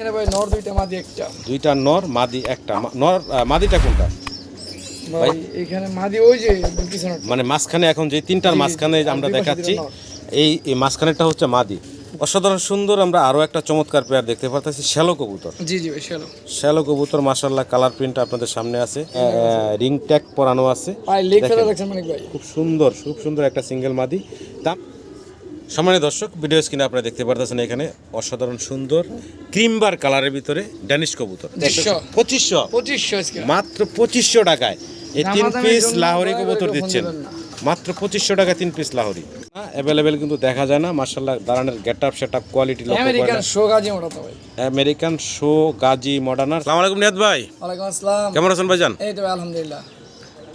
এখানে ভাই নর দুইটা মাদি একটা। দুইটা নর মাদি একটা। নর মাদিটা কোনটা? ভাই এখানে মাদি ওই যে মানে মাঝখানে এখন যে তিনটার মাঝখানে আমরা দেখাচ্ছি এই মাঝখানেরটা হচ্ছে মাদি। অসাধারণ সুন্দর আমরা আরও একটা চমৎকার পেয়ার দেখতে পাচ্ছি শ্যালো কবুতর। জি জি চলো শ্যালো। কবুতর মাসাল্লাহ কালার প্রিন্ট আপনাদের সামনে আছে রিং ট্যাগ পরানো আছে। খুব সুন্দর খুব সুন্দর একটা সিঙ্গেল মাদি। দাম সম্মানিত দর্শক ভিডিও স্ক্রিনে আপনারা দেখতে পারতেছেন এখানে অসাধারণ সুন্দর ক্রিমবার কালারের ভিতরে ড্যানিশ কবুতর। পঁচিশশো। পঁচিশশো মাত্র পঁচিশশো টাকায় এই তিন পিস লাহোরি কবুতর দিচ্ছেন। মাত্র পঁচিশশো টাকা তিন পিস লাহোরি। অ্যাভেলেবেল কিন্তু দেখা যায় না। মার্শাল্লাহ দাঁড়ানের get up set up quality American show Gazi ভাই। আমেরিকান শো গাজী মডার্নার সালাম আলাইকুম নিয়াদ ভাই। ওয়ালাইকুম আসসালাম। কেমন আছেন ভাইজান? এই তো আলহামদুলিল্লাহ।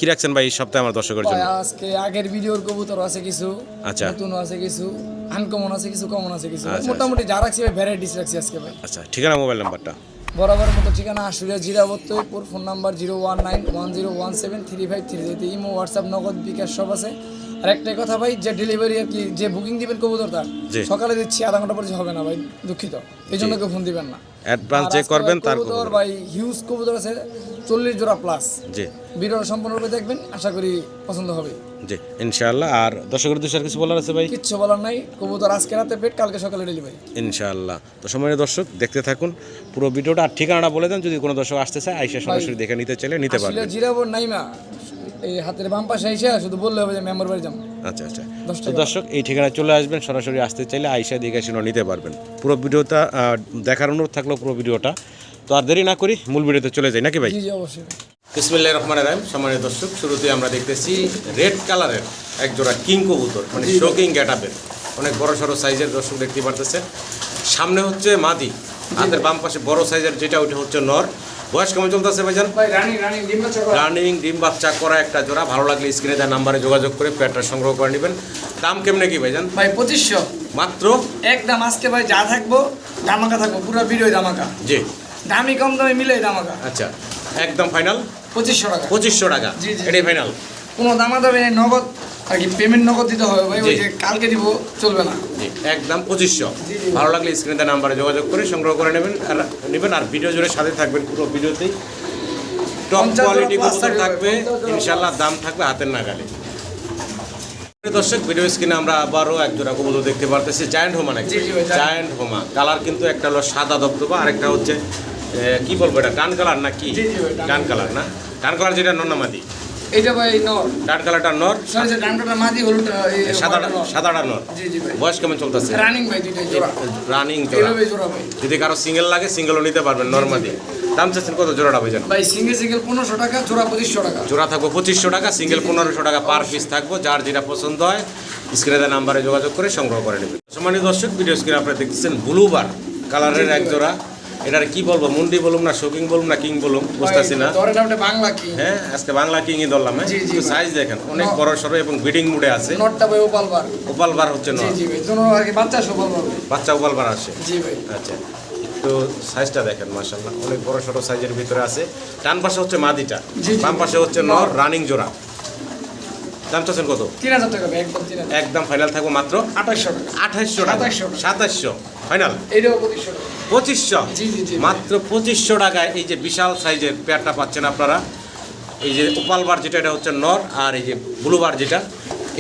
কি রাখছেন ভাই এই সপ্তাহে আমার দর্শকের জন্য? আজকে আগের ভিডিওর কবুতর আছে কিছু আচ্ছা। নতুন আছে কিছু আনকমন আছে কিছু কমন আছে কিছু। আচ্ছা, মোটামুটি যা রাখছি ভাই ভ্যারাইটিস রাখছি আজকে ভাই। আচ্ছা ঠিকানা মোবাইল নাম্বারটা বরাবর মতো ঠিকানা Ashulia জিরাবত্তরপুর phone number zero one nine one zero one seven three five three zero imo WhatsApp Nagad bKash সব আছে। আর একটাই কথা ভাই যে ডেলিভারি আর কি যে বুকিং দিবেন কবুতর তার সকালে দিচ্ছি আধা ঘণ্টা পরে হবে না ভাই দুঃখিত। এই জন্য কেউ ফোন দিবেন না। অ্যাডভান্স আজকে করবেন তার কবুতর ভাই হিউজ কবুতর আছে চল্লিশ জোড়া প্লাস জি। ভিডিওটা সম্পূর্ণরূপে দেখবেন আশা করি পছন্দ হবে। জি ইনশাআল্লাহ। আর দর্শকের উদ্দেশ্যে আর কিছু বলার আছে ভাই? কিচ্ছু বলার নাই কবুতর আজকে রাতে পেট কালকে সকালে ডেলিভারি ইনশাআল্লাহ। তো সময় দর্শক দেখতে থাকুন পুরো ভিডিওটা আর ঠিকানাটা বলে দেন যদি কোনো দর্শক আসতে চায় আইসা সরাসরি দেখে নিতে চাইলে নিতে পারবেন। জিরাবর নাইমা এই হাতের বাম পাশে এসে শুধু বললে হবে যে মেম্বার বাড়ি যাম আচ্ছা আচ্ছা। তো দর্শক এই ঠিকানায় চলে আসবেন সরাসরি আসতে চাইলে আইসা দেখে শুনে নিতে পারবেন। পুরো ভিডিওটা দেখার অনুরোধ থাকল পুরো ভিডিওটা। তো আর দেরি না করি মূল ভিডিওতে চলে যাই। নাকি ভাই? জি জি অবশ্যই। বিসমিল্লাহ রহমান রাহিম। সম্মানিত দর্শক শুরুতে আমরা দেখতেছি রেড কালারের এক জোড়া কিং কবুতর মানে শোকিং গেটাপের। অনেক বড় সড়ো সাইজের দর্শক দেখতে পারতেছে সামনে হচ্ছে মাদি হাতের বাম পাশে বড় সাইজের যেটা ওটা হচ্ছে নর। বয়স কেমন চলতেছে ভাইজান? ভাই রানিং ডিম বাচ্চা করা। একটা জোড়া। ভালো লাগলে স্ক্রিনে দেওয়া নাম্বারে যোগাযোগ করে প্যাটটা সংগ্রহ করে নেবেন। দাম কেমনে কি ভাইজান? ভাই পঁচিশশো। মাত্র? একদম আজকে ভাই যা থাকব দামাকা থাকব পুরো ভিডিও দামাকা জি। দামি কম দামে মিলে দামাকা আচ্ছা একদম ফাইনাল পঁচিশশো টাকা। পঁচিশশো টাকা। জি, এটাই ফাইনাল কোনো দামা দামে নগদ আর কি পেমেন্ট নগদ দিতে হবে ভাই ওই যে কালকে দিব চলবে না। একদম পঁচিশশো। ভালো লাগলে স্ক্রিনে নাম্বারে যোগাযোগ করে সংগ্রহ করে নেবেন আর নেবেন আর ভিডিও জুড়ে সাথে থাকবেন পুরো ভিডিওতেই টপ কোয়ালিটি কবুতর থাকবে, ইনশাল্লাহ দাম থাকবে হাতের নাগালে। দর্শক ভিডিও স্ক্রিনে আমরা আবারও এক জোড়া কবুতর দেখতে পারতেছি জায়ান্ট হোমা নাকি। জায়ান্ট হোমা কালার কিন্তু একটা হলো সাদা দবদবা আর একটা হচ্ছে কি বলব এটা ডান কালার না কি ডান কালার না? ডান কালার যেটা নন্নামাদি। এইটা ভাই নর। ডান কালারটা নর। সরি স্যার ডানটা মাদি হলুদ সাদাটা সাদাটা নর। জি জি ভাই। বয়স কেমন চলতেছে? রানিং ভাই দুইটাই জোড়া। রানিং জোড়া। জোড়া ভাই। যদি কারও সিঙ্গেল লাগে সিঙ্গেলও নিতে পারবেন নর্মালি দাম চাচ্ছেন কত জোড়াটা ভাই সিঙ্গেল সিঙ্গেল পনেরোশো টাকা জোড়া পঁচিশশো টাকা। জোড়া থাকব পঁচিশশো টাকা সিঙ্গেল পনেরোশো টাকা পার পিস থাকব যার যেটা পছন্দ হয় স্ক্রিনে দেওয়া নাম্বারে যোগাযোগ করে সংগ্রহ করে নেবেন সম্মানিত দর্শক ভিডিও স্ক্রিনে আপনারা দেখতেছেন ব্লু বার কালারের এক জোড়া। এটার কি বলব মুন্ডি বলুম না শোকিং বলুম না কিং বলুম বুঝতেছি না। বাংলা কি। হ্যাঁ আজকে বাংলা কিংই ধরলাম হ্যাঁ। সাইজ দেখেন অনেক বড় সড়ো এবং বিডিং মুডে আছে। নটটা ভাই হচ্ছে জি নয় জি ভাই দুনো আর কি বাচ্চা সফল বাচ্চা ওপাল বার আসে। জি ভাই। আচ্ছা একটু সাইজটা দেখেন মাশাল্লাহ অনেক বড় ছোট সাইজের ভিতরে আছে। ডান পাশে হচ্ছে মাদিটা। বাম পাশে হচ্ছে নর রানিং জোড়া। দাম চাচ্ছেন কত? তিন হাজার টাকা একদম ফাইনাল থাকব মাত্র আঠাশশো টাকা। আঠাইশশো টাকা। 2700 টাকা। সাতাইশশো। ফাইনাল পঁচিশশো। মাত্র পঁচিশশো টাকায় এই যে বিশাল সাইজের পেয়ারটা পাচ্ছেন আপনারা এই যে ওপাল বার যেটা এটা হচ্ছে নর আর এই যে ব্লুবার যেটা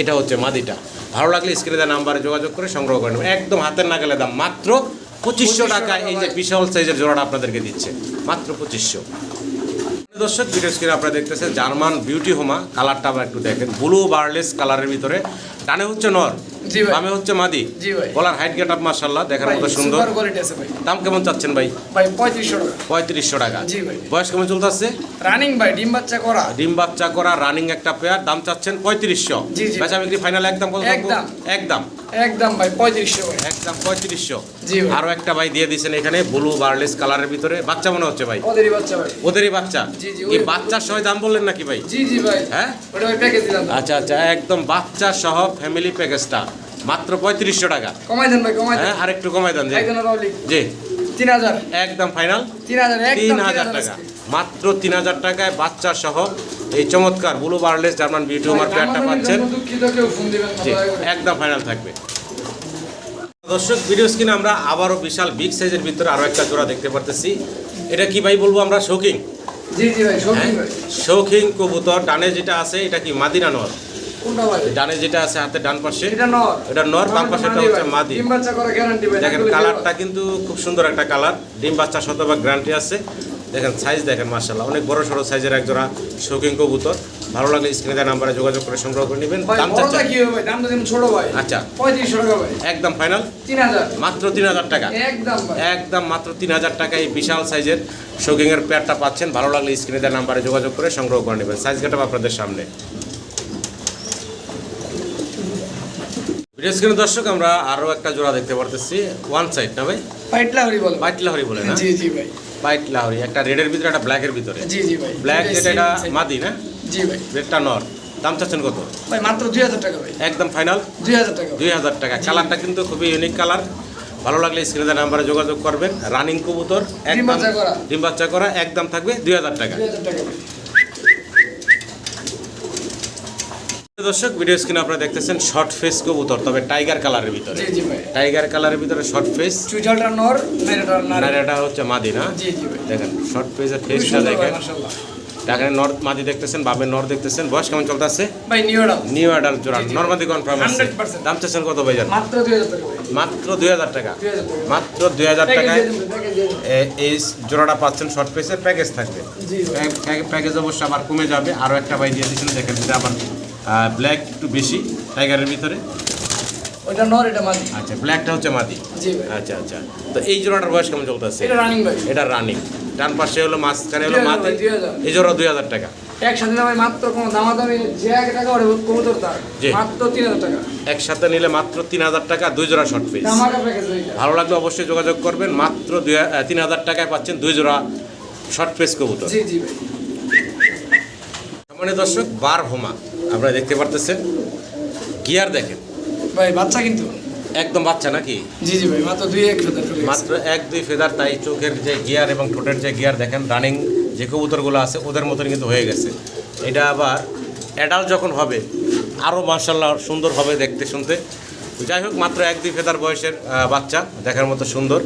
এটা হচ্ছে মাদিটা। ভালো লাগলে স্ক্রিনে দেওয়া নাম্বারে যোগাযোগ করে সংগ্রহ করে নেবেন। একদম হাতের নাগালে দাম মাত্র পঁচিশশো 2500 টাকায় এই যে বিশাল সাইজের জোড়াটা আপনাদেরকে দিচ্ছে মাত্র পঁচিশশো। দর্শক ভিডিও স্ক্রিনে আপনারা দেখতেছেন জার্মান বিউটি হোমা কালারটা আবার একটু দেখেন ব্লু বার্লেস কালারের ভিতরে। ডানে হচ্ছে নর জি ভাই। বামে হচ্ছে মাদি। জি ভাই। গলার হাইট গেট আপ মার্শাল্লাহ দেখার মতো সুন্দর। সুপার কোয়ালিটি আছে ভাই। দাম কেমন চাচ্ছেন ভাই? ভাই পঁয়ত্রিশশো টাকা। পঁয়ত্রিশশো টাকা। জি ভাই। বয়স কেমন চলতেছে? রানিং ভাই ডিম বাচ্চা করা। ডিম বাচ্চা করা রানিং একটা পেয়ার দাম চাচ্ছেন পঁয়ত্রিশশো। জি, জি। বেচা বিক্রি ফাইনাল একদম কত একদম। একদম। একদম ভাই পঁয়ত্রিশশো ভাই। একদম পঁয়ত্রিশশো। জি ভাই। আরও একটা ভাই দিয়ে দিয়েছেন এখানে ব্লু বার্লেস কালারের ভিতরে। বাচ্চা মনে হচ্ছে ভাই? ওদেরই বাচ্চা ভাই। ওদেরই বাচ্চা? জি, জি, এই বাচ্চার সহ দাম বললেন নাকি ভাই? জি জি ভাই। হ্যাঁ? ওটা ভাই প্যাকেজ দিলাম। আচ্ছা আচ্ছা একদম বাচ্চা সহ ফ্যামিলি প্যাকেজটা। মাত্র পঁয়ত্রিশশো টাকা। কমাই দেন ভাই কমাই হ্যাঁ আর একটু কমাই দেন জি। তিন হাজার। একদম ফাইনাল তিন হাজার তিন হাজার টাকা। মাত্র তিন হাজার টাকায় বাচ্চা সহ এই চমৎকার ব্লু বার্লেস জার্মান বিউটি ভাই, প্যাডটা পাচ্ছেন। একদম ফাইনাল থাকবে। দর্শক ভিডিও স্ক্রিনে আমরা আবারও বিশাল বিগ সাইজের ভিতরে আরও একটা জোড়া দেখতে পারতেছি। এটা কি ভাই বলব আমরা? শৌকিং জি জি ভাই সবজি হ্যাঁ শৌখিন কবুতর। ডানে যেটা আছে এটা কি মাদিনা নর কোনটা ভাই ডানে যেটা আছে হাতে ডান পাশে। এটা নর। এটা নর, বাম মাদি হচ্ছে মাদি। ডিম বাচ্চা করা গ্যারান্টি ভাই দেখেন কালারটা কিন্তু খুব সুন্দর একটা কালার ডিম বাচ্চা শতভাগ গ্যারান্টি আছে। দেখেন সাইজ দেখেন মার্শাল্লাহ অনেক বড় সড়ো সাইজের এক জোড়া শৌখিন কবুতর। ভালো লাগলে স্ক্রিনে দেওয়া নাম্বারে যোগাযোগ করে সংগ্রহ করে নেবেন। দাম বড়টা কি হবে? ভাই দামটা ছোট ভাই। আচ্ছা। পঁয়ত্রিশশো টাকা ভাই। একদম ফাইনাল মাত্র তিন হাজার টাকা। একদম একদম মাত্র তিন হাজার টাকা। এই বিশাল সাইজের শৌকিংয়ের প্যাডটা পাচ্ছেন। ভালো লাগলে স্ক্রিনে দেওয়া নাম্বারে যোগাযোগ করে সংগ্রহ করে নেবেন। সাইজ কাটাব আপনাদের সামনে। ভিডিও দর্শক আমরা আরও একটা জোড়া দেখতে পারতেছি। ওয়ান সাইড না ভাই? পাইট লাহরি বল। হোয়াইট লাহরি বলে না? জি জি ভাই। হোয়াইট লাহরি একটা রেডের ভিতরে একটা ব্ল্যাকের ভিতরে। জি জি ভাই। ব্ল্যাক যেটা এটা। মাদি না? জি ভাই। রেডটা নর দাম চাচ্ছেন কত? ভাই মাত্র দুই হাজার টাকা ভাই। একদম ফাইনাল দুই হাজার টাকা। দুই হাজার টাকা। কালারটা কিন্তু খুবই ইউনিক কালার ভালো লাগলে স্ক্রিনে নাম্বারে যোগাযোগ করবেন। রানিং কবুতর একদম বাচ্চা করা। ডিম বাচ্চা করা একদম থাকবে দুই হাজার টাকা দুই হাজার টাকা ভাই দর্শক ভিডিও স্ক্রিনে আপনারা দেখতেছেন শর্ট ফেস কবুতর তবে টাইগার কালারের ভিতরে। জি জি ভাই। টাইগার কালারের ভিতরে শর্ট ফেস চুইঝালটা নর মেরেটা নারী। হচ্ছে মাদি না? জি জি ভাই। দেখেন শর্ট ফেসের ফেসটা দেখেন। এখানে নর মাদি দেখতেছেন বাবের নর দেখতেছেন। বয়স কেমন চলতেছে? ভাই নিউডাল নিউ অ্যাডাল্ট জোড়া। জি, জি। নর্মাদি কনফার্ম আছে। 100% দাম চাচ্ছেন কত ভাইজান মাত্র দুই হাজার টাকা মাত্র দুই হাজার টাকা। মাত্র দুই হাজার প্যাকেজ টাকায় এই জোড়াটা পাচ্ছেন শর্ট ফেসের প্যাকেজ থাকবে। ভাই প্যাকেজ অবশ্য আবার কমে যাবে। আরও একটা বাই দিয়ে দিচ্ছেন দেখেন এটা আবার ব্ল্যাক একটু বেশি টাইগারের ভিতরে? ওইটা নর এটা মাদি। আচ্ছা ব্ল্যাকটা হচ্ছে মাদি? জি আচ্ছা আচ্ছা। তো এই জোড়াটার বয়স কেমন চলতেছে? এটা রানিং ভাই। এটা রানিং ডান পাশে হলো মাঝখানে হলো মাদি। এই জোড়া দুই হাজার টাকা। একসাথে না ভাই মাত্র কোনো দামাদামি যে এক টাকা ওরে কবুতর তার। মাত্র তিন হাজার টাকা। একসাথে নিলে মাত্র তিন হাজার টাকা দুই জোড়া শর্ট পিস। ভালো লাগলে অবশ্যই যোগাযোগ করবেন। মাত্র দুই তিন হাজার টাকায় পাচ্ছেন দুই জোড়া শর্ট পেস কবুতর। জি জি ভাই। মানে দর্শক বার হোমা। আপনারা দেখতে পারতেছেন। গিয়ার দেখেন। ভাই বাচ্চা কিন্তু। একদম বাচ্চা নাকি? জি জি ভাই মাত্র দুই এক ফেদার মাত্র এক দুই ফেদার তাই চোখের যে গিয়ার এবং ঠোঁটের যে গিয়ার দেখেন রানিং যে কবুতরগুলো আছে ওদের মতন কিন্তু হয়ে গেছে। এটা আবার অ্যাডাল্ট যখন হবে আরও মার্শাল্লাহ সুন্দর হবে দেখতে শুনতে। যাই হোক মাত্র এক দুই ফেদার বয়সের বাচ্চা দেখার মতো সুন্দর।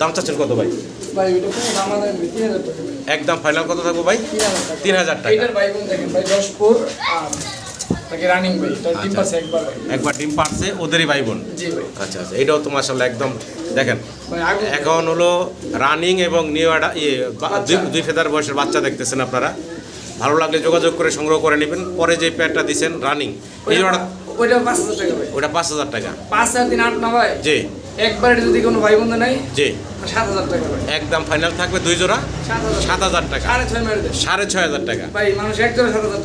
দাম চাচ্ছেন কত ভাই? ভাই তিন হাজার টাকা। একদম ফাইনাল কত থাকব ভাই? তিন হাজার টাকা। ভাই বোন দেখেন ভাই তাকে রানিং ভাই টিম আচ্ছা। একবার একবার ডিম পারছে ওদেরই ভাই বোন জি ভাই। আচ্ছা আচ্ছা এটাও তো মার্শাল্লাহ একদম দেখেন। এখন হলো রানিং এবং নিউ আডা ইয়ে দুই- ফেদার বয়সের বাচ্চা দেখতেছেন আপনারা। ভালো লাগলে যোগাযোগ করে সংগ্রহ করে নেবেন। পরে যে প্যাডটা দিছেন রানিং এই ওইটা পাঁচ হাজার টাকা ভাই। ওটা পাঁচ হাজার টাকা। পাঁচ হাজার তিন আট না ভাই। জি। একবারে যদি কোনো ভাই বন্ধু নাই? জি। টাকা একদম ফাইনাল থাকবে দুই জোড়া? সাত হাজার টাকা। সাড়ে ছয় হাজার টাকা।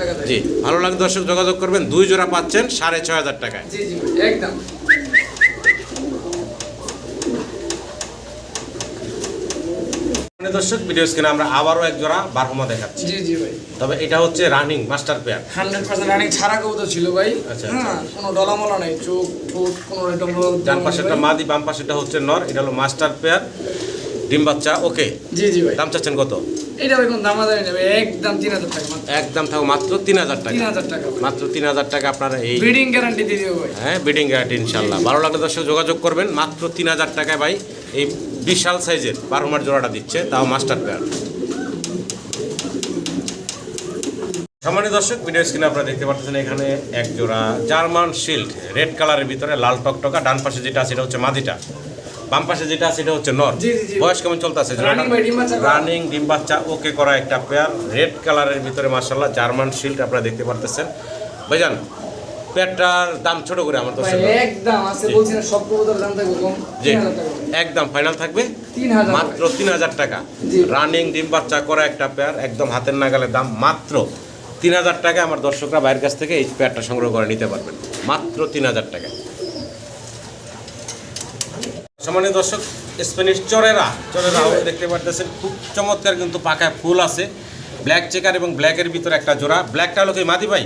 টাকা জি ভালো লাগে দর্শক যোগাযোগ করবেন। দুই জোড়া পাচ্ছেন সাড়ে ছয় হাজার টাকায়। ভাই একদম। মানে দর্শক ভিডিও স্ক্রিনে আমরা আবারও এক জোড়া বারহমা দেখাচ্ছি। জি জি ভাই। তবে এটা হচ্ছে running master pair hundred percent running ছাড়া কবুতর ছিল ভাই। আচ্ছা, হ্যাঁ কোনো ডলামলা নাই চোখ ঠোঁট কোনো ডমরো ডান পাশেরটা মাদি বাম পাশেরটা হচ্ছে নর এটা হলো মাস্টার পেয়ার ডিম বাচ্চা ওকে জি জি ভাই। দাম চাচ্ছেন কত? এটা ভাই কোনো দামাদামি নেবে একদম তিন হাজার টাকা মাত্র। একদম থাকো মাত্র তিন হাজার টাকা। তিন হাজার টাকা মাত্র তিন হাজার টাকা আপনারা এই ব্রিডিং গ্যারান্টি দিয়ে দেবো ভাই। হ্যাঁ বিডিং গ্যারান্টি ইনশাল্লাহ ভালো লাগলে দর্শক যোগাযোগ করবেন। মাত্র তিন হাজার টাকায় ভাই এই বিশাল সাইজের বারোমার জোড়াটা দিচ্ছে তাও মাস্টার পেয়ার। সম্মানিত দর্শক ভিডিও স্ক্রিনে আপনারা দেখতে পাচ্ছেন এখানে এক জোড়া জার্মান শিল্ড রেড কালারের ভিতরে লাল টকটকা ডান পাশে যেটা আছে এটা হচ্ছে মাদিটা। বাম পাশে যেটা আছে এটা হচ্ছে নর। বয়স কেমন চলতেছে। রানিং ডিম বাচ্চা ওকে করা একটা পেয়ার। রেড কালারের ভিতরে মার্শাল্লাহ জার্মান শিল্ড আপনারা দেখতে পারতেছেন। ভাইজান পেয়ারটার দাম ছোট করে আমার দর্শক একদম আছে বলছি না সব কবুতর দাম থাকবে কম। জি। একদম ফাইনাল থাকবে? মাত্র তিন হাজার টাকা। রানিং ডিম বাচ্চা করা একটা পেয়ার একদম হাতের নাগালের দাম মাত্র তিন হাজার টাকা আমার দর্শকরা বাইরের কাছ থেকে এই পেয়ারটা সংগ্রহ করে নিতে পারবেন। মাত্র তিন হাজার টাকা সম্মানিত দর্শক স্প্যানিশ চরেরা চরেরা দেখতে পারতেছেন খুব চমৎকার কিন্তু পাকায় ফুল আছে। ব্ল্যাক চেকার এবং ব্ল্যাকের ভিতরে একটা জোড়া। ব্ল্যাকটা হলো কি মাদি ভাই?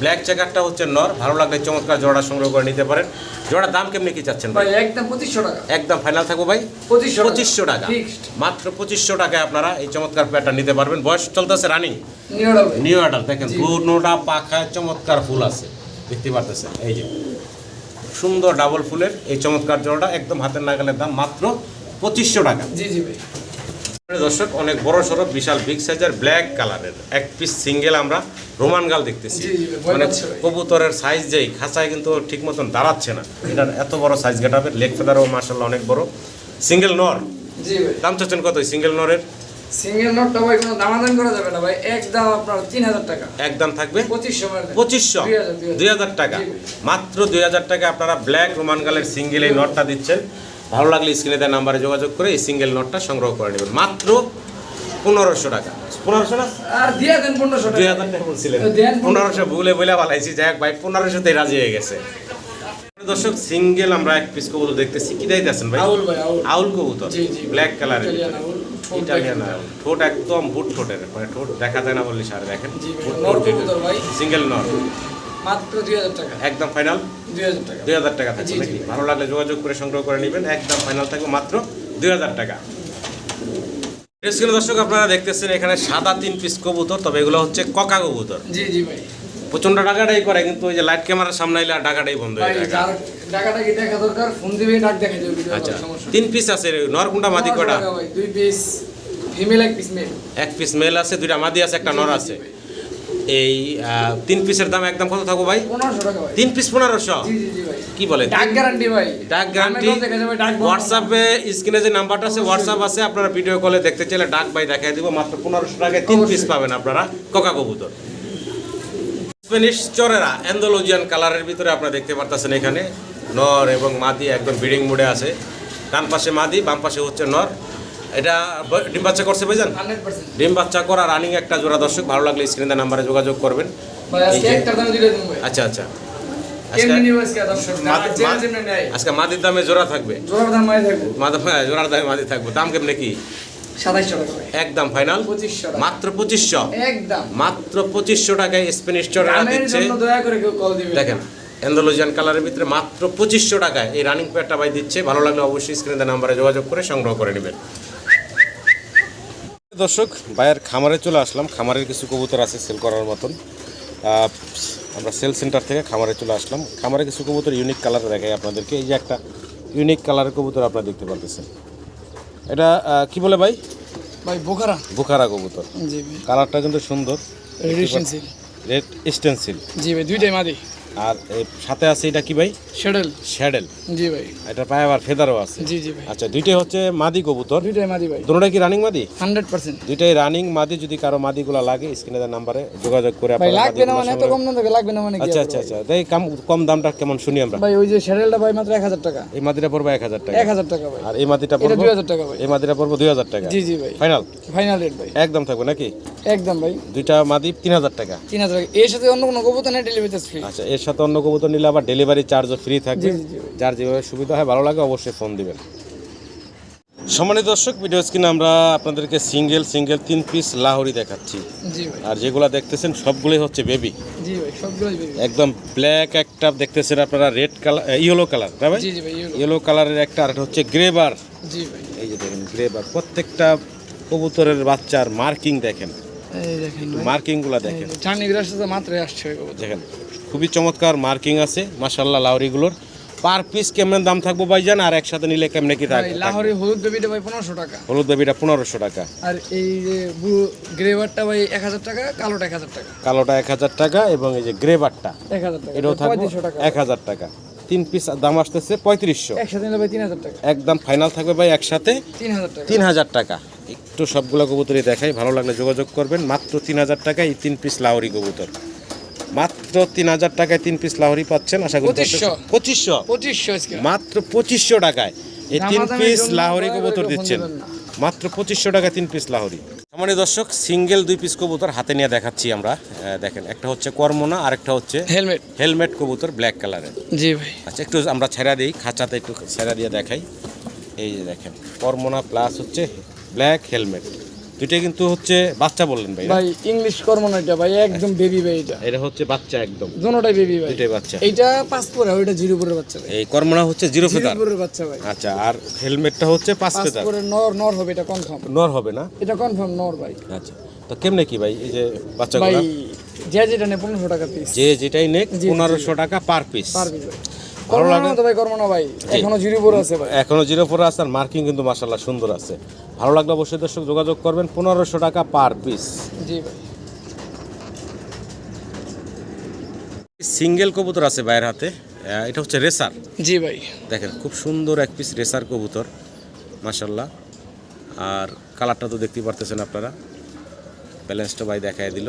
ব্ল্যাক চেকারটা হচ্ছে নর। ভালো লাগলে চমৎকার জোড়া সংগ্রহ করে নিতে পারেন। জোড়ার দাম কেমনি কি চাচ্ছেন ভাই? একদম পঁচিশশো টাকা। একদম ফাইনাল থাকব ভাই? পঁচিশশো টাকা। মাত্র পঁচিশশো টাকায় আপনারা এই চমৎকার প্যাডটা নিতে পারবেন। বয়স চলতেছে রানিং। নিউ অর্ডার দেখেন। পুরোটা পাখায় চমৎকার ফুল আছে। দেখতে পারতেছেন? এই যে। সুন্দর ডাবল ফুলের এই চমৎকার জোড়াটা একদম হাতের নাগালের দাম মাত্র পঁচিশশো টাকা। জি জি ভাই। দর্শক অনেক বড় সড়ো বিশাল বিগ সাইজের ব্ল্যাক কালারের এক পিস সিঙ্গেল আমরা রোমান গাল দেখতেছি। মানে কবুতরের সাইজ যেই খাঁচায় কিন্তু ঠিক মতন দাঁড়াচ্ছে না। এটার এত বড় সাইজ গেটাবে লেগ ফেদারও মার্শাল্লাহ অনেক বড়। সিঙ্গেল নর। দাম চাচ্ছেন কত সিঙ্গেল নরের? সিঙ্গেল নোটটা ভাই কোনো দামাদাম করা যাবে না ভাই একদম আপনার তিন হাজার টাকা একদম থাকবে? পঁচিশশো। দুই হাজার টাকা। মাত্র দুই হাজার টাকা আপনারা ব্ল্যাক রোমান গালের সিঙ্গেল এই নটটা দিচ্ছেন। ভালো লাগলে স্ক্রিনে দেওয়া নাম্বারে যোগাযোগ করে এই সিঙ্গেল নটটা সংগ্রহ করে নেবেন। মাত্র পনেরোশো টাকা। পনেরোশো না? আর পনেরোশো দুই হাজার টাকা বলছিলেন। পনেরোশো। ভুলে বলে বালাইছি যাই হোক ভাই পনেরোশোতেই রাজি হয়ে গেছে। দর্শক সিঙ্গেল আমরা এক পিস কবুতর দেখতেছি। কি দিতেছেন ভাই? আউল ভাই আউল। কবুতর। ব্ল্যাক কালারের ইটালিয়ান আউল, ঠোঁট একদম বুট ঠোঁটের। মানে ঠোঁট দেখা যায় না বললে সারে দেখেন। সিঙ্গেল নর মাত্র দুই হাজার টাকা। একদম ফাইনাল দুই হাজার টাকা। থাকবে নাকি? ভালো লাগলে যোগাযোগ করে সংগ্রহ করে নেবেন। একদম ফাইনাল থাকবে মাত্র দুই হাজার টাকা। স্ক্রিনে দর্শক আপনারা দেখতেছেন এখানে সাদা তিন পিস কবুতর তবে এগুলো হচ্ছে ককা কবুতর। জি জি ভাই। প্রচণ্ড টাকাটাই করে কিন্তু ওই যে লাইট ক্যামেরার সামনে এলে টাকাটাই বন্ধ হয়ে যায়। যার দেখা দরকার ফোন দিবে ডাক দেখা যাবে আচ্ছা তিন পিস আছে নর কোনটা মাদি কটা দুই পিস ফিমেল এক পিস মেল এক পিস মেল আছে দুইটা মাদি আছে একটা নর আছে। এই তিন পিসের দাম একদম কত থাকব ভাই? তিন পিস পনেরোশো? কি বলে ডাক গ্যারান্টি ভাই। ডাক গ্যারান্টি। হোয়াটসঅ্যাপে স্ক্রিনে যে নাম্বারটা আছে হোয়াটসঅ্যাপ আছে আপনারা ভিডিও কলে দেখতে চাইলে ডাক ভাই দেখাই দিব। মাত্র পনেরোশো টাকায় তিন পিস পাবেন আপনারা কোকা কবুতর স্প্যানিশ চরেরা অ্যান্ডোলজিয়ান কালারের ভিতরে আপনারা দেখতে পারতেছেন এখানে। নর এবং মাদি একদম ব্রিডিং মুডে আছে। ডান পাশে মাদি বাম পাশে হচ্ছে নর। এটা ডিম বাচ্চা করছে ভাইজান? 100% ডিম বাচ্চা করা রানিং একটা জোড়া দর্শক ভালো লাগলে স্ক্রিনে নাম্বারে যোগাযোগ করবেন। আচ্ছা আচ্ছা। আজকে মাদির দামে জোড়া থাকবে। জোড়ার দামে মাদি থাকবে। দাম কেমনে কি? একদম ফাইনাল মাত্র পঁচিশশো। মাত্র পঁচিশশো টাকায় স্প্যানিশ দিচ্ছে। দেখেন অ্যান্ডোলজিয়ান কালারের ভিতরে মাত্র পঁচিশশো টাকায় এই রানিং ভাই দিচ্ছে। ভালো লাগলে অবশ্যই স্ক্রিনে নাম্বারে যোগাযোগ করে সংগ্রহ করে নেবেন। দর্শক ভাইয়ের খামারে চলে আসলাম। খামারের কিছু কবুতর আছে সেল করার মতন। আমরা সেল সেন্টার থেকে খামারে চলে আসলাম। খামারে কিছু কবুতর ইউনিক কালার দেখাই আপনাদেরকে। এই যে একটা ইউনিক কালারের কবুতর আপনারা দেখতে পারতেছেন। এটা কি বলে ভাই? ভাই বোখারা বুখারা কবুতর। কালারটা কিন্তু সুন্দর। রেডিশনসিল রেড স্টেন্সিল জি ভাই দুইটাই মাদি। আর এই সাথে আছে এটা কি ভাই? শেডেল শ্যাডেল। জি ভাই। এটা পায় আবার ফেদারও আছে। জি জি ভাই। আচ্ছা দুইটাই হচ্ছে মাদি কবুতর। দুইটাই মাদি ভাই। দুটোটা কি রানিং মাদি? Hundred percent. দুইটাই রানিং মাদি যদি কারও মাদিগুলো লাগে স্ক্রিনে দেওয়া নাম্বারে যোগাযোগ করে ভাই আপনারা লাগবে না মানে এত কম না তোকে লাগবে না মানে আচ্ছা আচ্ছা আচ্ছা। তাই কম কম দামটা কেমন শুনি আমরা। ভাই ওই যে শেডেলটা ভাই মাত্র এক হাজার টাকা। এই মাদিটা পড়বে এক হাজার টাকা। এক হাজার টাকা ভাই। আর এই মাদিটা পড়বে দুই হাজার টাকা ভাই। এই মাদিটা পড়বে দুই হাজার টাকা। জি জি ভাই। ফাইনাল ফাইনাল রেট ভাই। একদম থাকবে নাকি? একদম ভাই। দুইটা মাদি তিন হাজার টাকা। তিন হাজার টাকা। এর সাথে অন্য কোনো কবুতর নেই ডেলিভারি চার্জ ফ্রি আচ্ছা এর সাথে অন্য কবুতর নিলে আবার ডেলিভারি চার্জও ফ্রি থাকবে। যার যেভাবে সুবিধা হয় ভালো লাগে অবশ্যই ফোন দিবেন। সম্মানিত দর্শক ভিডিও স্ক্রিনে আমরা আপনাদেরকে সিঙ্গেল সিঙ্গেল তিন পিস লাহরি দেখাচ্ছি। আর যেগুলো দেখতেছেন সবগুলোই হচ্ছে বেবি একদম ব্ল্যাক একটা দেখতেছেন আপনারা রেড কালার ইয়েলো কালার তাই ভাই? ইয়েলো কালারের একটা আর একটা হচ্ছে গ্রেবার এই যে দেখেন গ্রেবার প্রত্যেকটা কবুতরের বাচ্চার মার্কিং দেখেন। মার্কিংগুলো দেখেন দেখেন। খুবই চমৎকার মার্কিং আছে মাসাল্লাহ লাউরিগুলোর। পার পিস কেমন দাম থাকব ভাইজান? আর একসাথে নিলে কেমনে কি থাকবে? লাহোরি হলুদ বেবিটা ভাই পনেরোশো টাকা। হলুদ বেবিটা পনেরোশো টাকা। আর এই যে গ্রেভারটা ভাই এক হাজার টাকা কালোটা এক হাজার টাকা। কালোটা এক হাজার টাকা এবং এই যে গ্রেবারটা এক হাজার টাকা। এটাও থাকবে টাকা। এক হাজার টাকা। তিন পিস দাম আসতেছে পঁয়ত্রিশশো। একসাথে নিলে ভাই তিন হাজার টাকা। একদম ফাইনাল থাকবে ভাই একসাথে তিন হাজার টাকা। তিন হাজার টাকা। একটু সবগুলো কবুতরই দেখাই ভালো লাগলে যোগাযোগ করবেন। মাত্র তিন হাজার টাকায় এই তিন পিস লাহরি কবুতর। মাত্র তিন হাজার টাকায় তিন পিস লাহরি পাচ্ছেন আশা করি পঁচিশশো। পঁচিশশো? মাত্র পঁচিশশো টাকায়। এই তিন পিস লাহরি কবুতর দিচ্ছেন। মাত্র পঁচিশশো টাকা তিন পিস লাহরি। আমার দর্শক সিঙ্গেল দুই পিস কবুতর হাতে নিয়ে দেখাচ্ছি আমরা। দেখেন একটা হচ্ছে কর্মনা আর একটা হচ্ছে হেলমেট হেলমেট কবুতর ব্ল্যাক কালারের জি ভাই। আচ্ছা একটু আমরা ছেড়া দিই খাঁচাতে একটু ছেড়া দিয়ে দেখাই। এই যে দেখেন কর্মনা প্লাস হচ্ছে ব্ল্যাক হেলমেট দুইটা কিন্তু হচ্ছে বাচ্চা বললেন ভাই ভাই ইংলিশ কর্ম না এটা ভাই একদম বেবি ভাই এটা। এটা হচ্ছে বাচ্চা একদম। দোনোটাই বেবি ভাই। দুইটাই বাচ্চা। এইটা পাঁচ পরে ওইটা জিরো পরের বাচ্চা ভাই। এই কর্মনা হচ্ছে জিরো জিরো ফেদার পরের বাচ্চা ভাই। আচ্ছা আর হেলমেটটা হচ্ছে পাঁচ ফেদার। পরে নর নর হবে এটা কনফার্ম নর হবে না? এটা কনফার্ম নর ভাই। আচ্ছা তো কেমনে কি ভাই এই যে ভাই বাচ্চাগুলো যে যেটা নেই পনেরোশো টাকা পিস যে যেটাই নেক জি, পনেরোশো টাকা পার পিস পার পিস ভাই। ভালো লাগে তো ভাই করব না ভাই। এখনও জিরো পরে আছে ভাই। এখনও জিরো ফোর আছে আর মার্কিং কিন্তু মাসাল্লাহ সুন্দর আছে। ভালো লাগলে অবশ্যই দর্শক যোগাযোগ করবেন পনেরোশো টাকা পার পিস। জি ভাই। সিঙ্গেল কবুতর আছে বাইরের হাতে এটা হচ্ছে রেসার। জি ভাই। দেখেন খুব সুন্দর এক পিস রেসার কবুতর মাসাল্লাহ আর কালারটা তো দেখতেই পারতেছেন আপনারা। ব্যালেন্সটা ভাই দেখায় দিল।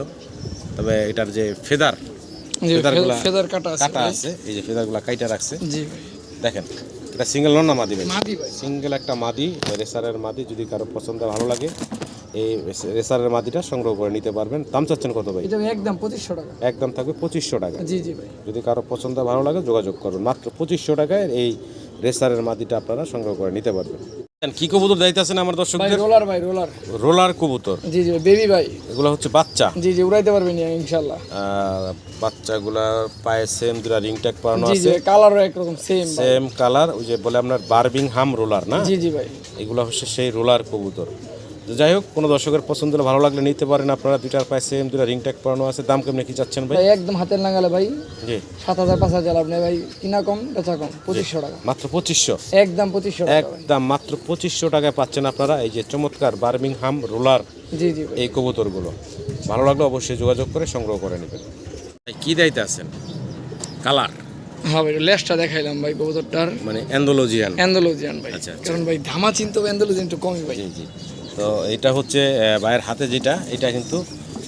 তবে এটার যে ফেদার ফেদারগুলা- ফেদার কাটা আছে কাটা আছে এই যে ফেদারগুলা কাইটা রাখছে। জি ভাই। দেখেন এটা সিঙ্গেল নন না মাদি ভাই? মাদি ভাই। সিঙ্গেল একটা মাদি রেসারের মাদি যদি কারও পছন্দ ভালো লাগে এই রেসারের মাদিটা সংগ্রহ করে নিতে পারবেন। দাম চাচ্ছেন কত ভাই? এটা একদম পঁচিশশো টাকা। একদম থাকবে পঁচিশশো টাকা। জি জি ভাই। যদি কারও পছন্দ ভালো লাগে যোগাযোগ করুন। মাত্র পঁচিশশো টাকায় এই রেসারের মাদিটা আপনারা সংগ্রহ করে নিতে পারবেন। কি কবুতর দায়িত্ব আমার দর্শকদের? রোলার ভাই রোলার রোলার কবুতর? জি জি বেবি ভাই। এগুলো হচ্ছে বাচ্চা? জি জি উড়াইতে পারবেন ইনশাল্লাহ আর বাচ্চাগুলার পায়ে সেম দুটা রিং ট্যাগ পরানো জি জি কালারও একরকম সেম সেম কালার ওই যে বলে আপনার বারবিং হাম রোলার না? জি জি ভাই। এগুলো হচ্ছে সেই রোলার কবুতর। যাই হোক কোনো দর্শকের পছন্দ হলে ভালো লাগলে নিতে পারেন আপনারা। দুইটার পায়ে সেম দুটা রিং ট্যাগ পরানো আছে। দাম কেমন কি চাচ্ছেন ভাই? একদম হাতের নাগালে ভাই। জি। সাত হাজার পাঁচ হাজার আপনি ভাই। কিনা কম বেচা কম পঁচিশশো টাকা। মাত্র পঁচিশশো? একদম পঁচিশশো। একদম মাত্র পঁচিশশো টাকায় পাচ্ছেন আপনারা এই যে চমৎকার বার্মিং হাম রোলার জি জি এই কবুতরগুলো। ভালো লাগলে অবশ্যই যোগাযোগ করে সংগ্রহ করে নেবেন। কি দায়িত্বে আছেন? কালার? হ্যাঁ ভাই লেসটা দেখাইলাম ভাই কবুতরটার। মানে অ্যান্ডোলজিয়ান। অ্যান্ডোলজিয়ান ভাই। আচ্ছা, আচ্ছা। কারণ ভাই ধামা চিনতে অ্যান্ডোলজিয়ান একটু কমই ভাই। জি জি। তো এটা হচ্ছে ভাইয়ের হাতে যেটা এটা কিন্তু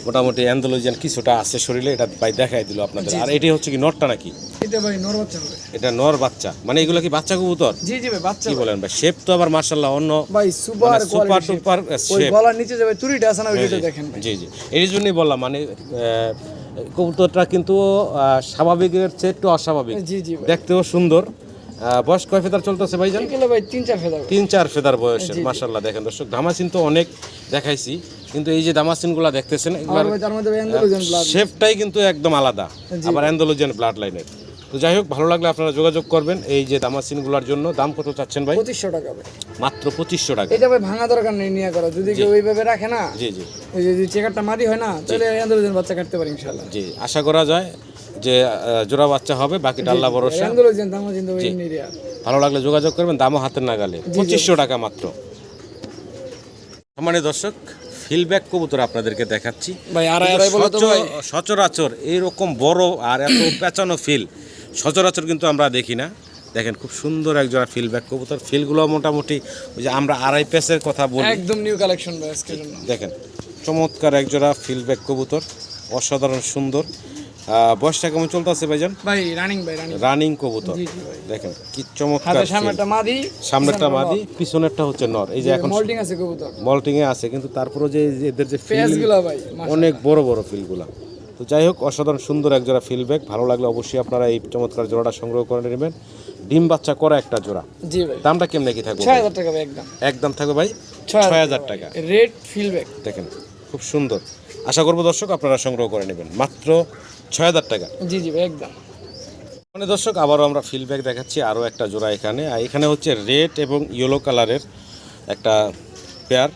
মোটামুটি অ্যান্ডোলজিয়ান কিছুটা আছে শরীরে এটা ভাই দেখাই দিল আপনাদের। আর এটি হচ্ছে কি নরটা নাকি? এটা ভাই নর বাচ্চা এটা নর বাচ্চা। মানে এগুলো কি বাচ্চা কবুতর? জি জি ভাই বাচ্চা কি বলেন ভাই? শেপ তো আবার মার্শাল্লাহ অন্য। ভাই সুপার মানে সুপার ওই গলার নিচে যাবে তুরিটা আছে না ওইটা দেখেন জি জি। এই জন্যই বললাম মানে কবুতরটা কিন্তু স্বাভাবিকের চেয়ে একটু অস্বাভাবিক। জি জি দেখতেও সুন্দর। বয়স কয় ফেদার চলতেছে ভাইজান? এগুলো ভাই তিন চার ফেদা তিন চার ফেদার বয়সের মার্শাল্লাহ দেখেন দর্শক দামাসিন তো অনেক দেখাইছি কিন্তু এই যে দামাসিনগুলো দেখতেছেন ভাই শেপটাই কিন্তু একদম আলাদা আবার অ্যান্ডোলজিয়ান ব্লাড লাইনের তো যাই হোক ভালো লাগলে আপনারা যোগাযোগ করবেন এই যে দামাসিন দামাসিনগুলোর জন্য দাম কত চাচ্ছেন ভাই? পঁচিশশো টাকা ভাই। মাত্র পঁচিশশো টাকা। এটা ভাই ভাঙা দরকার নেই নিয়ে করা। যদি কেউ ওইভাবে রাখে না জি জি। ওই যে চেকারটা মারি হয় না তাহলে অ্যান্ডোলজিয়ান বাচ্চা কাটতে পারি ইনশাল্লাহ জি আশা করা যায় যে জোড়া বাচ্চা হবে বাকি ডাল্লা ভরসা। ভালো লাগলে যোগাযোগ করবেন দামও হাতের নাগালে। পঁচিশশো টাকা মাত্র। মানে দর্শক ফিলব্যাক কবুতর আপনাদেরকে দেখাচ্ছি। সচরাচর এইরকম বড় আর এত পেঁচানো ফিল সচরাচর কিন্তু আমরা দেখি না। দেখেন খুব সুন্দর একজোড়া ফিলব্যাক কবুতর। ফিলগুলো মোটামুটি ওই যে আমরা আড়াই পেসের কথা বলি। একদম নিউ কালেকশন দেখেন চমৎকার একজোড়া ফিলব্যাক কবুতর। অসাধারণ সুন্দর। বয়সটা কেমন চলতেছে ভাইজান? ভাই রানিং ভাই রানিং রানিং কবুতর। দেখেন কি চমৎকার হাতে সামনেটা মাদি সামনেরটা মাদি পিছনেরটা হচ্ছে নর। এই যে এখন মোল্ডিং আছে কবুতর। মল্টিং এ আছে কিন্তু তারপরে যে এদের যে পেঁয়াজ ফিলগুলা ভাই অনেক বড় বড় ফিলগুলা তো যাই হোক অসাধারণ সুন্দর এক জোড়া ফিলব্যাক ভালো লাগলে অবশ্যই আপনারা এই চমৎকার জোড়াটা সংগ্রহ করে নেবেন। ডিম বাচ্চা করা একটা জোড়া। জি ভাই। দামটা কেমনে কি থাকবে? ছয় হাজার টাকা ভাই একদম। একদম থাকবে ভাই? ছয় ছয় হাজার টাকা। রেড ফিলব্যাক দেখেন খুব সুন্দর। আশা করব দর্শক আপনারা সংগ্রহ করে নেবেন। মাত্র ছয় হাজার টাকা। জি জি ভাই একদম। মানে দর্শক আবারও আমরা ফিলব্যাক দেখাচ্ছি আরও একটা জোড়া এখানে। আর এখানে হচ্ছে রেড এবং ইয়েলো কালারের একটা পেয়ার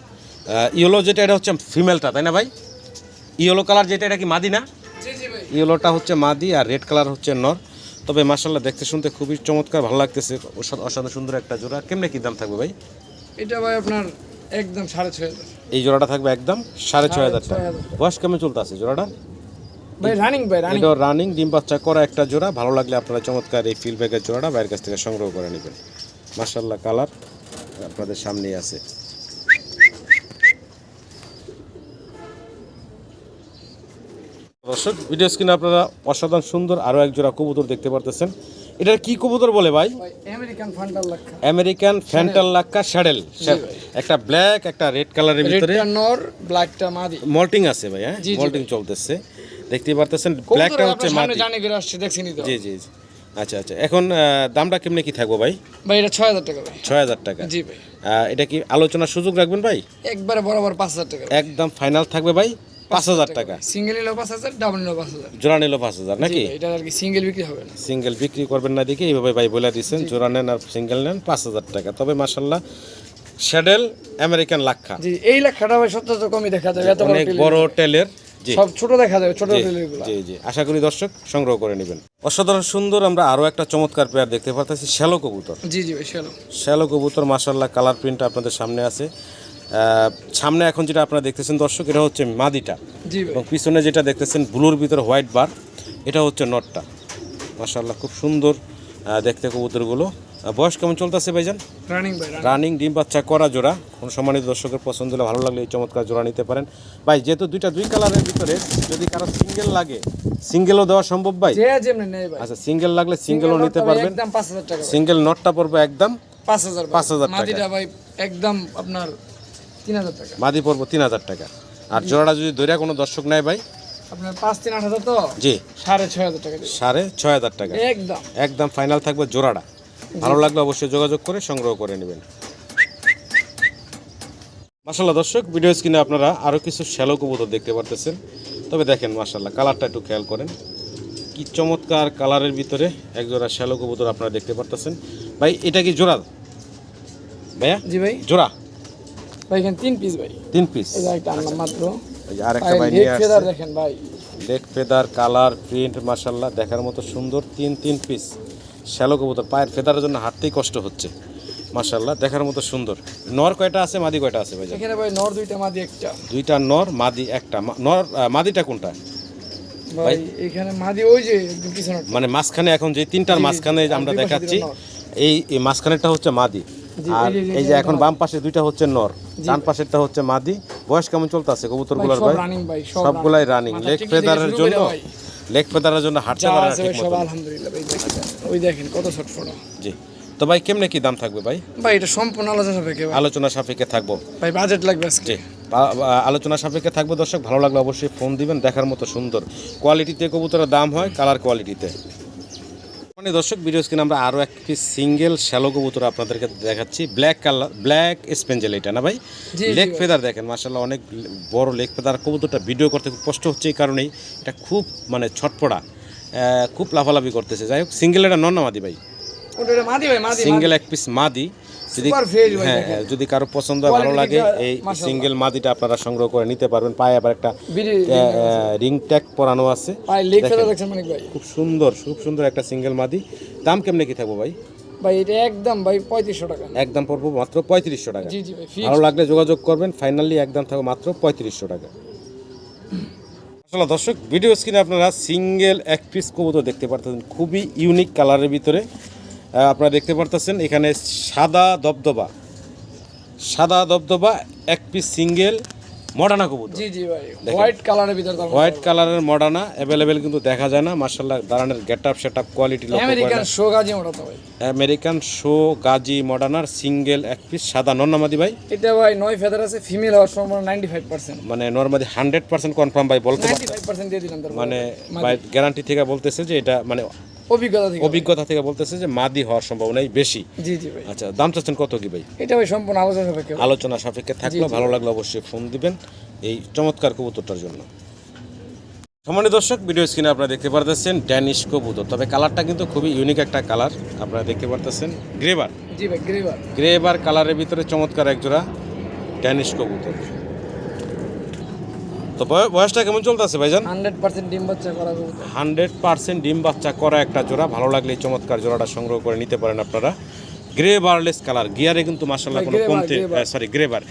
ইয়েলো যেটা এটা হচ্ছে ফিমেলটা তাই না ভাই? ইয়েলো কালার যেটা এটা কি মাদি না? ইয়েলোটা হচ্ছে মাদি আর রেড কালার হচ্ছে নর। তবে মাসাল্লাহ দেখতে শুনতে খুবই চমৎকার ভালো লাগতেছে। অসা- অসাধারণ সুন্দর একটা জোড়া। কেমনে কি দাম থাকবে ভাই? এটা ভাই আপনার একদম সাড়ে ছয় এই জোড়াটা থাকবে একদম সাড়ে ছয় হাজার টাকা। বয়স কেমন চলতে আছে জোড়াটা? ভাই রানিং ভাই রানিং এটা রানিং ডিম বাচ্চা করা একটা জোড়া। ভালো লাগলে আপনারা চমৎকার এই ফিল ব্যাগের জোড়াটা বাইরের কাছ থেকে সংগ্রহ করে নেবেন। মার্শাল্লাহ কালার আপনাদের সামনেই আছে। দর্শক ভিডিও স্ক্রিনে আপনারা অসাধারণ সুন্দর আরও এক জোড়া কবুতর দেখতে পারতেছেন। এটার কি কবুতর বলে ভাই? আমেরিকান ফ্যান্টাল লাক্কা শ্যাডেল একটা ব্ল্যাক একটা রেড কালারের ভিতরে। মল্টিং আছে ভাই হ্যাঁ? মল্টিং চলতেছে। দেখতেই পারতেছেন ব্ল্যাকটা হচ্ছে মাদি জানি করে আসছে দেখছেনই তো। জি জি জি। আচ্ছা আচ্ছা। এখন দামটা কেমনে কি থাকব ভাই? ভাই এটা ছয় হাজার টাকা ভাই। ছয় হাজার টাকা। জি ভাই। এটা কি আলোচনার সুযোগ রাখবেন ভাই? একবারে বরাবর পাঁচ হাজার টাকা একদম ফাইনাল থাকবে ভাই পাঁচ হাজার টাকা। সিঙ্গেল নিলেও পাঁচ হাজার ডাবল নিলেও পাঁচ হাজার। জোড়া নিল পাঁচ হাজার নাকি? এটা আর কি সিঙ্গেল বিক্রি হবে না। সিঙ্গেল বিক্রি করবেন না দেখে এইভাবে ভাই বলে দিচ্ছেন জোড়া নেন আর সিঙ্গেল নেন পাঁচ হাজার টাকা। তবে মাসাল্লাহ শ্যাডেল আমেরিকান লাক্ষা। জি এই লেখাটা ভাই সত্যতা কমই দেখা যায় এত বড়। টেলের সব ছোট দেখা যাবে ছোট জি, জি জি। আশা করি দর্শক সংগ্রহ করে নেবেন। অসাধারণ সুন্দর আমরা আরও একটা চমৎকার পেয়ার দেখতে পাচ্ছি শ্যালো কবুতর। জি জি চলো শ্যালো। কবুতর মাসাল্লাহ কালার প্রিন্ট আপনাদের সামনে আছে। সামনে এখন যেটা আপনারা দেখতেছেন দর্শক এটা হচ্ছে মাদিটা। জি এবং পিছনে যেটা দেখতেছেন ব্লুর ভিতরে হোয়াইট বার এটা হচ্ছে নটটা। মাসাল্লাহ খুব সুন্দর দেখতে কবুতরগুলো। বয়স কেমন চলতেছে ভাইজান? রানিং ভাই। রানিং ডিম বাচ্চা করা জোড়া। কোন সম্মানিত দর্শকের পছন্দ হলে ভালো লাগলে এই চমৎকার জোড়া নিতে পারেন। ভাই যেহেতু দুইটা দুই কালারের ভিতরে যদি কারও সিঙ্গেল লাগে সিঙ্গেলও দেওয়া সম্ভব ভাই? আচ্ছা সিঙ্গেল লাগলে সিঙ্গেলও নিতে পারবেন। পাঁচ হাজার। সিঙ্গেল নটটা পড়বে একদম পাঁচ হাজার ভাই। 5,000 টাকা। ভাই একদম আপনার তিন হাজার টাকা। মাদি পড়ব তিন হাজার টাকা। আর জোড়াটা যদি দৈরা কোনো দর্শক নেয় ভাই? আপনার পাঁচ তিন আট হাজার তো? জি। সাড়ে ছয় হাজার টাকা সাড়ে ছয় হাজার টাকা। একদম। একদম ফাইনাল থাকবে জোড়াটা। ভালো লাগলে অবশ্যই যোগাযোগ করে সংগ্রহ করে নেবেন। মাসাল্লাহ দর্শক ভিডিও স্ক্রিনে আপনারা আরও কিছু শ্যালো কবুতর দেখতে পারতেছেন। তবে দেখেন মাসাল্লাহ কালারটা একটু খেয়াল করেন। কি চমৎকার কালারের ভিতরে একজোড়া শ্যালো কবুতর আপনারা দেখতে পারতেছেন। ভাই এটা কি জোড়া? ভাইয়া? জি ভাই। জোড়া? ভাই এখানে তিন পিস ভাই। তিন পিস এই একটা আনলাম মাত্র। ভাই নিয়ে আসছে। দেখেন ভাই। লেগ ফেদার কালার প্রিন্ট মাসাল্লাহ দেখার মতো সুন্দর তিন তিন পিস শ্যালো কবুতর পায়ের ফেদারের জন্য হাঁটতেই কষ্ট হচ্ছে। মাসাল্লাহ দেখার মতো সুন্দর। নর কয়টা আছে মাদি কয়টা আছে ভাই এখানে ভাই নর দুইটা মাদি একটা। দুইটা নর মাদি একটা। নর মাদিটা কোনটা? ভাই এখানে মাদি ওই যে মানে মাঝখানে এখন যে তিনটার মাঝখানে আমরা দেখাচ্ছি এই মাঝখানেরটা হচ্ছে মাদি। আর এই যে- এখন বাম পাশে দুইটা হচ্ছে নর ডান পাশেরটা হচ্ছে মাদি। বয়স কেমন চলতেছে কবুতরগুলোর ভাই ভাই, সবগুলাই রানিং লেগ ফেদারের জন্য লেগ ফেদারের জন্য হাঁটতে পারে আলহামদুলিল্লাহ ওই দেখেন কত ছোট ফটো। জি। তো ভাই কেমনে কি দাম থাকবে ভাই? ভাই এটা সম্পূর্ণ আলোচনা ভাই। আলোচনা সাপেক্ষে থাকব। ভাই বাজেট লাগবে আজকে। আলোচনা সাপেক্ষে থাকবে দর্শক। ভালো লাগলে অবশ্যই ফোন দিবেন দেখার মতো সুন্দর। কোয়ালিটিতে কবুতরের দাম হয় কালার কোয়ালিটিতে। মানে দর্শক ভিডিও স্ক্রিনে আমরা আরও এক পিস সিঙ্গেল শ্যালো কবুতর আপনাদেরকে দেখাচ্ছি। ব্ল্যাক কালার ব্ল্যাক স্পেঞ্জেল এটা না ভাই? লেগ ফেদার দেখেন মাসাল্লাহ অনেক বড় লেগ ফেদার কবুতরটা ভিডিও করতে খুব কষ্ট হচ্ছে এই কারণেই। এটা খুব মানে ছটপড়া খুব লাফালাফি করতেছে। যাই হোক সিঙ্গেল এটা নন মাদি ভাই। সিঙ্গেল এক পিস মাদি। যদি হ্যাঁ যদি কারও পছন্দ হয় ভালো লাগে এই সিঙ্গেল মাদিটা আপনারা সংগ্রহ করে নিতে পারবেন। পায়ে আবার একটা রিং ট্যাগ পরানো আছে। খুব সুন্দর খুব সুন্দর একটা সিঙ্গেল মাদি। দাম কেমনে কি থাকব ভাই? ভাই এটা একদম ভাই পঁয়ত্রিশশো টাকা। একদম পড়ব মাত্র পঁয়ত্রিশশো টাকা। জি জি ভাই ভালো লাগলে যোগাযোগ করবেন। ফাইনালি একদম থাকবে মাত্র পঁয়ত্রিশশো টাকা। আসলে দর্শক ভিডিও স্ক্রিনে আপনারা সিঙ্গেল এক পিস কবুতর দেখতে পারতেছেন। খুবই ইউনিক কালারের ভিতরে আপনারা দেখতে পারতেছেন, এখানে সাদা দবদবা সাদা দবদবা, এক পিস সিঙ্গেল মডানা কবুতর। জি জি ভাই। হোয়াইট কালারের ভিতর হোয়াইট কালারের মডানা অ্যাভেলেবেল কিন্তু দেখা যায় না। মার্শাল্লাহ দাঁড়ানোর get up set up quality American show Gazi তো ভাই। আমেরিকান শো গাজি মডানার সিঙ্গেল এক পিস সাদা নন্নামাদি ভাই। এটা ভাই নয় ফেদার আছে ফিমেল হওয়ার সম্ভাবনা নাইনটি ফাইভ পার্সেন্ট মানে নর্মালি হান্ড্রেড পার্সেন্ট কনফার্ম ভাই বলতে নাইনটি ফাইভ পার্সেন্ট দিয়ে দিলাম তার মানে। গ্যারান্টি থেকে বলতেছে যে এটা মানে অভিজ্ঞতা থেকে অভিজ্ঞতা থেকে বলতেছে যে মাদি হওয়ার সম্ভাবনাই বেশি। জি জি ভাই। আচ্ছা দাম চাচ্ছেন কত কি ভাই? এটা ভাই সম্পূর্ণ আলোচনা কেউ আলোচনা সাপেক্ষে থাকলে ভালো লাগলে অবশ্যই ফোন দিবেন এই চমৎকার কবুতরটার জন্য। সম্মানিত দর্শক ভিডিও স্ক্রিনে আপনারা দেখতে পারতেছেন ড্যানিশ কবুতর। তবে কালারটা কিন্তু খুবই ইউনিক একটা কালার আপনারা দেখতে পারতেছেন গ্রেবার জি ভাই গ্রেভার গ্রেবার কালারের ভিতরে চমৎকার একজোড়া ড্যানিশ কবুতর। তো বয়সটা কেমন চলতেছে ভাইজান? হান্ড্রেড পার্সেন্ট ডিম বাচ্চা করা হান্ড্রেড পার্সেন্ট ডিম বাচ্চা করা একটা জোড়া। ভালো লাগলে চমৎকার জোড়াটা সংগ্রহ করে নিতে পারেন আপনারা। গ্রে বারলেস কালার গিয়ারে কিন্তু মাসাল্লাহ কোনো কমতি সরি গ্রে বার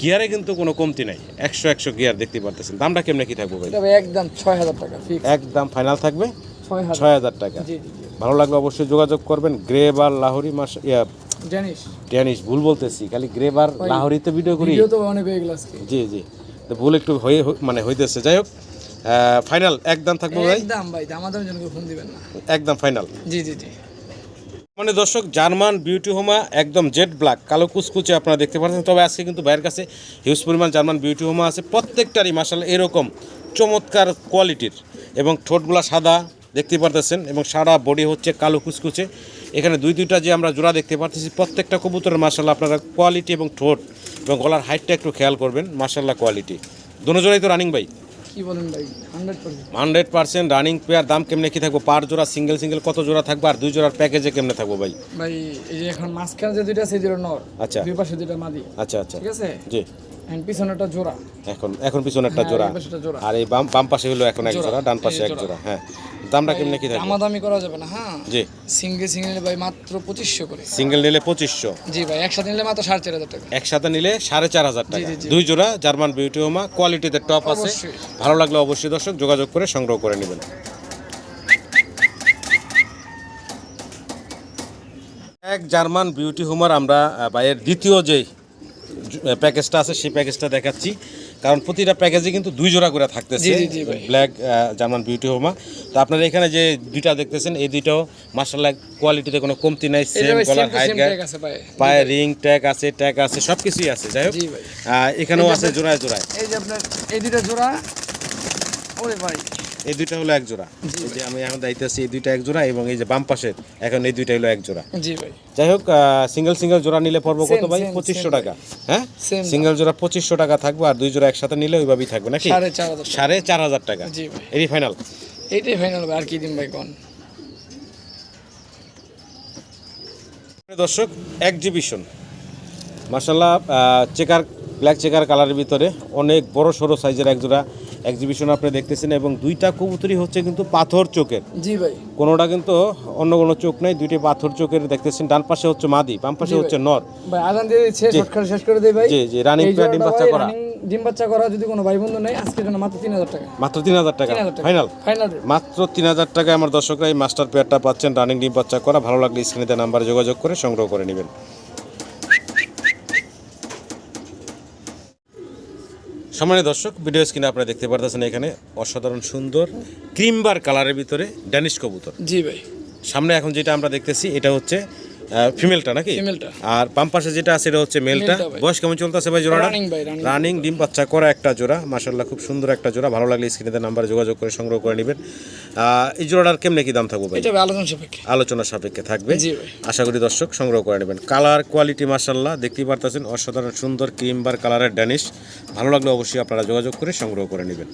গিয়ারে কিন্তু কোনো কমতি নাই। একশো একশো গিয়ার দেখতে পারতেছেন। দামটা কেমনে কি থাকবে ভাই? একদম ছয় হাজার টাকা একদম ফাইনাল থাকবে? ছয় হাজার। টাকা। ভালো লাগলে অবশ্যই যোগাযোগ করবেন। গ্রে বার লাহোরি মাস জানিস ড্যানিশ ভুল বলতেছি খালি গ্রে বার লাহোরিতে ভিডিও করি। ভিডিও তো অনেক গেল আজকে। জি জি। ভুল একটু হয়ে মানে হইতেছে। যাই হোক ফাইনাল একদম থাকব ভাই? একদম ভাই দামাদামি জন্য ফোন দিবেন না। একদম ফাইনাল জি জি জি। মানে দর্শক জার্মান বিউটি হোমা একদম জেড ব্ল্যাক কালো কুচকুচে আপনারা দেখতে পাচ্ছেন। তবে আজকে কিন্তু ভাইয়ের কাছে হিউজ পরিমাণ জার্মান বিউটি হোমা আছে। প্রত্যেকটারই মাসাল এরকম চমৎকার কোয়ালিটির এবং ঠোঁটগুলা সাদা দেখতে পারতেছেন। এবং সারা বডি হচ্ছে কালো কুচকুচে। এখানে দুই দুইটা যে আমরা জোড়া দেখতে পারতেছি প্রত্যেকটা কবুতরের মাসাল্লাহ আপনারা কোয়ালিটি এবং ঠোঁট এবং গলার হাইটটা একটু খেয়াল করবেন মাসাল্লাহ কোয়ালিটি দুনো জোড়াই তো রানিং ভাই? কি বলেন ভাই? হান্ড্রেড পার্সেন্ট রানিং পেয়ার দাম কেমনে কি থাকব? পার জোড়া সিঙ্গেল সিঙ্গেল কত জোড়া থাকবে? আর দুই জোড়ার প্যাকেজে কেমনে থাকব ভাই? ভাই এই যে এখন মাঝখানে যে দুইটা সেই দুটো নর। আচ্ছা। দুই পাশে দুইটা মাদি। আচ্ছা আচ্ছা। ঠিক আছে? জি। পিছনেরটা জোড়া। এখন এখন পিছনে একটা হ্যাঁ, জোড়া। আর এই বাম বাম পাশে হলো এখন এক জোড়া। ডান পাশে এক। জোড়া হ্যাঁ। দামটা কেমনে কি থাকবে? দামাদামি করা যাবে না হ্যাঁ। জি। সিঙ্গেল সিঙ্গেল ভাই মাত্র পঁচিশশো করে। সিঙ্গেল নিলে পঁচিশশো। জি ভাই একসাথে নিলে মাত্র সাড়ে চার হাজার টাকা। একসাথে নিলে সাড়ে চার হাজার টাকা। দুই জোড়া জার্মান বিউটি হোমা কোয়ালিটিতে টপ আছে। ভালো লাগলে অবশ্যই দর্শক যোগাযোগ করে সংগ্রহ করে নেবেন। এক জার্মান বিউটি হোমার আমরা ভাইয়ের দ্বিতীয় যে প্যাকেজটা আছে সেই প্যাকেজটা দেখাচ্ছি। কারণ প্রতিটা প্যাকেজে কিন্তু দুই জোড়া করে থাকতেছে। ব্ল্যাক জার্মান বিউটি হোমা। তো আপনারা এখানে যে দুইটা দেখতেছেন এই দুইটাও মার্শাল্লাহ কোয়ালিটিতে কোনো কমতি নাই সেম টু হাইট পায়ে রিং ট্যাগ আছে ট্যাগ আছে সব কিছুই আছে। যাই হোক এখানেও আছে জোড়ায় জোড়ায়। এই যে আপনার এই দুইটা জোড়া। ওরে ভাই। এই দুইটা হলো এক জোড়া। এই যে আমি এখন দাইতেছি এই দুইটা এক জোড়া এবং এই যে বাম পাশের এখন এই দুইটা হলো এক জোড়া। জি ভাই। যাই হোক সিঙ্গেল সিঙ্গেল জোড়া নিলে পড়ব কত ভাই? পঁচিশশো টাকা। হ্যাঁ? সিঙ্গেল জোড়া পঁচিশশো টাকা থাকবে আর দুই জোড়া একসাথে নিলে ওইভাবেই থাকবে নাকি? সাড়ে চার হাজার টাকা। জি ভাই। এরই ফাইনাল এইটাই ফাইনাল আর কি দিন ভাই কোন? দর্শক এক্সিবিশন মার্শাল্লাহ চেকার ব্ল্যাক চেকার কালারের ভিতরে অনেক বড় সড়ো সাইজের এক জোড়া এক্সিবিশন আপনি দেখতেছেন এবং দুইটা কবুতরই হচ্ছে কিন্তু পাথর চোখের। জি ভাই। কোনোটা কিন্তু অন্য কোনো চোখ নাই দুইটি পাথর চোখের দেখতেছেন ডান পাশে হচ্ছে মাদি বাম পাশে হচ্ছে নর। ভাই আজান দিয়ে দিচ্ছে শর্টকাট শেষ করে দেই ভাই। জি, জি, running এই ডিম বাচ্চা করা। ডিম বাচ্চা করা যদি কোনো ভাই বন্ধু নেই আজকের জন্য মাত্র তিন হাজার টাকা। মাত্র তিন হাজার টাকা। তিন হাজার টাকা। ফাইনাল ফাইনাল মাত্র তিন হাজার টাকায় আমার দর্শকরা এই মাস্টার পেয়ারটা পাচ্ছেন রানিং ডিম বাচ্চা করা। ভালো লাগলে স্ক্রিনে নাম্বারে যোগাযোগ করে সংগ্রহ করে নেবেন। সম্মানিত দর্শক ভিডিও স্ক্রিনে আপনারা দেখতে পারতেছেন এখানে অসাধারণ সুন্দর ক্রিমবার কালারের ভিতরে ড্যানিশ কবুতর। জি ভাই। সামনে এখন যেটা আমরা দেখতেছি এটা হচ্ছে ফিমেলটা নাকি? ফিমেলটা। আর বাম পাশে যেটা আছে এটা হচ্ছে মেলটা। বয়স কেমন চলতেছে ভাই জোড়াটা। রানিং ডিম বাচ্চা করা একটা জোড়া। মাশাল্লাহ খুব সুন্দর একটা জোড়া। ভালো লাগলে স্ক্রিনে নাম্বারে যোগাযোগ করে সংগ্রহ করে নেবেন। এই জোড়াটার কেমনে কি দাম থাকবে ভাই? এটা আলোচনা সাপেক্ষে। আলোচনা সাপেক্ষে থাকবে। আশা করি দর্শক সংগ্রহ করে নেবেন। কালার কোয়ালিটি মার্শাল্লাহ দেখতেই পারতেছেন অসাধারণ সুন্দর ক্রিম বার কালারের ড্যানিশ ভালো লাগলে অবশ্যই আপনারা যোগাযোগ করে সংগ্রহ করে নেবেন।